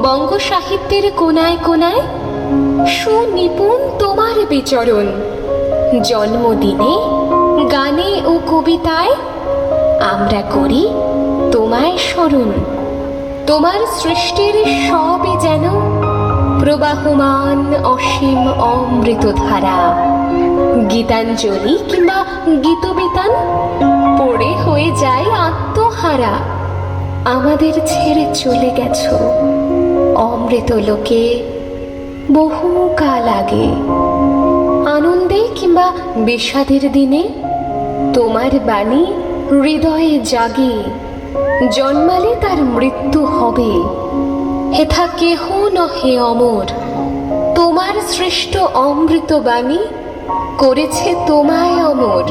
বঙ্গ সাহিত্যের কোনায় কোনায় সুনিপুণ তোমার বিচরণ। জন্মদিনে, গানে ও কবিতায় আমরা করি তোমায় স্মরণ। তোমার সৃষ্টির সবই যেন প্রবাহমান অসীম অমৃত ধারা গীতাঞ্জলি কিংবা গীতবিতান পড়ে হয়ে যায় আত্মহারা। আমাদের ছেড়ে চলে গেছো। অমৃত লোকে বহু কাল আগে, আনন্দে কিংবা বিষাদের দিনে তোমার বাণী হৃদয়ে জাগে, জন্মালে তার মৃত্যু হবে। হেথা কেহ নহে অমর, তোমার সৃষ্ট অমৃত বাণী করেছে তোমায় অমর।